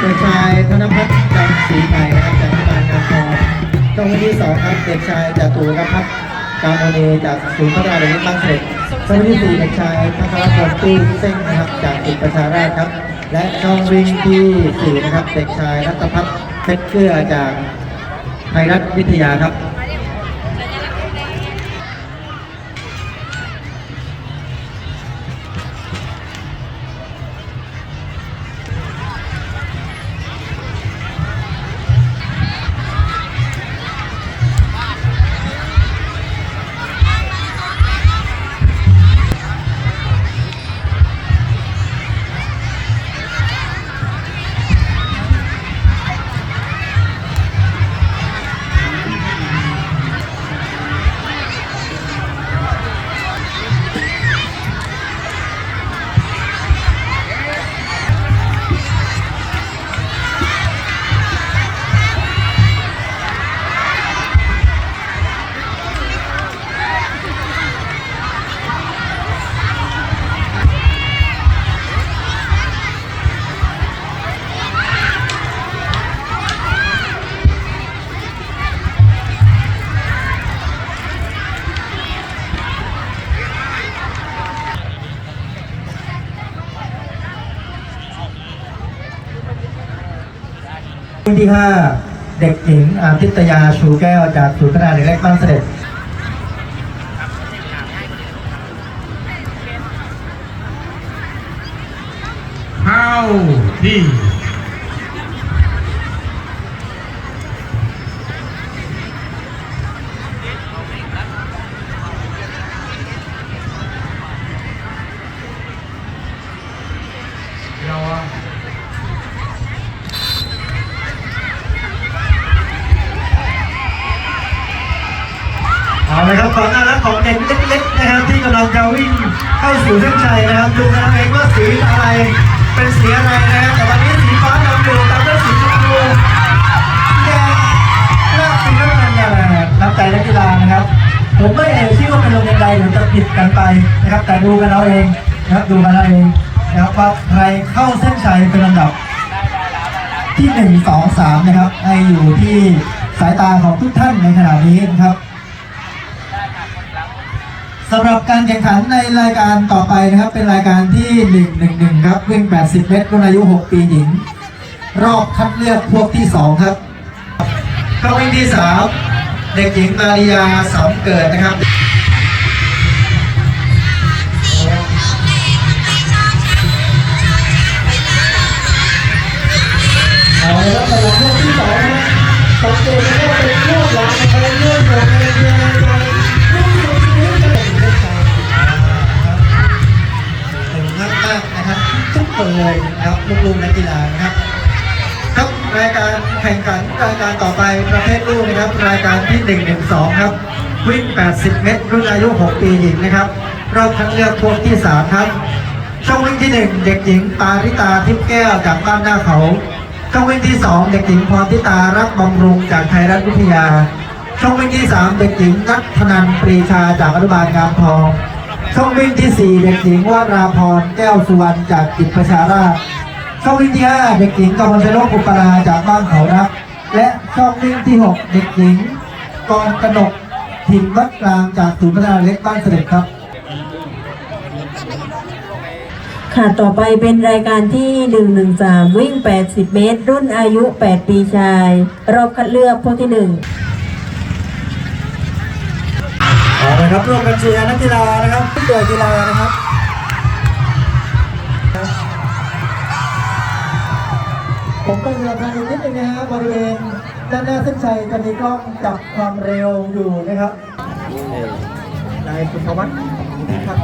เด็กชายธนพัฒน์จันทร์ศรีใหม่นะครับจากที่บานงานทองช่องที่สองครับเด็กชายจตุรพัฒน์การโมเนจากศูนย์พัฒนาเด็กเล็กบ้านเสร็จช่องวันที่สี่เด็กชายพัชรพลตู้เส้งนะครับจากติดประชาราชครับ และช่องวิ่งที่สี่นะครับเด็กชายรัตพัฒน์เพชรเกลือจากไทยรัฐวิทยาครับ ที่ 5 เด็กหญิงอาทิตยาชูแก้วจากศูนย์พัฒนาเด็กเล็กบ้านเสด็จเข้าที่ เอาเลยครับความน่ารักของเด็กเล็กๆนะครับที่กำลังจะวิ่งเข้าสู่เส้นชัยนะครับดูนะครับเองว่าสีอะไรเป็นสีอะไรนะครับแต่วันนี้สีฟ้านำอยู่ตามด้วยสีชมพูแดงและสีน้ำเงินเนี่ยแหละน้ำใจนักกีฬานะครับ ผมไม่เอ่ยชื่อว่าเป็นโรงเรียนใดเดี๋ยวจะผิดกันไปนะครับ แต่ดูกันเอาเองนะครับดูกันเอาเองนะครับว่าใครเข้าเส้นชัยเป็นลำดับที่หนึ่งสองสามนะครับให้อยู่ที่สายตาของทุกท่านในขณะนี้นะครับ สำหรับการแข่งขันในรายการต่อไปนะครับ เป็นรายการที่ 111 ครับ วิ่ง 80 เมตรรุ่นอายุ 6 ปีหญิง รอบคัดเลือกพวกที่ 2 ครับเข้าวิ่งที่ 3 เด็กหญิงมาริยาสามเกิดนะครับเอาละครับสำหรับพวกที่สองนะครับสังเกตนะครับเป็นรูปหลังนะครับเลื่อนของเอเชียในรุ่ เลยนะครับลูกๆนักกีฬานะครับครับรายการแข่งขันรายการต่อไปประเภทลูกนะครับ รายการที่ 1 1 2 ครับวิ่ง 80 เมตร รุ่นอายุ 6 ปีหญิงนะครับ รอบคัดเลือกพวกที่ 3 ครับ ช่องวิ่งที่ 1 เด็กหญิงปาริตาทิพย์แก้วจากบ้านหน้าเขา ช่องวิ่งที่ 2 เด็กหญิงพรทิตารักบำรุงจากไทยรัฐวิทยา ช่องวิ่งที่ 3 เด็กหญิงนัทธนันปรีชาจากอนุบาลงามทอง ช่องวิ่งที่4เด็กหญิงวราพรแก้วสุวรรณจากกิจประชาราษฎร์ช่องวิ่งที่5เด็กหญิงกมลชนกอุปราจากบ้านเขารัก และช่องวิ่งที่6เด็กหญิงกรกนกถิ่นวัดกลางจากศูนย์พัฒนาเล็กบ้านเสด็จครับค่ะ ต่อไปเป็นรายการที่ 113 วิ่ง 80 เมตร รุ่นอายุ 8 ปีชาย รอบคัดเลือกพวกที่ 1 เอาละครับร่วมกันเชียร์นักกีฬานะครับทุกตัวกีฬานะครับผมก็จะทางอีกนิดนึงนะฮะบริเวณด้านหน้าเส้นชัยจะมีกล้องจับความเร็วอยู่นะครับนายสุภวัฒน์ครับ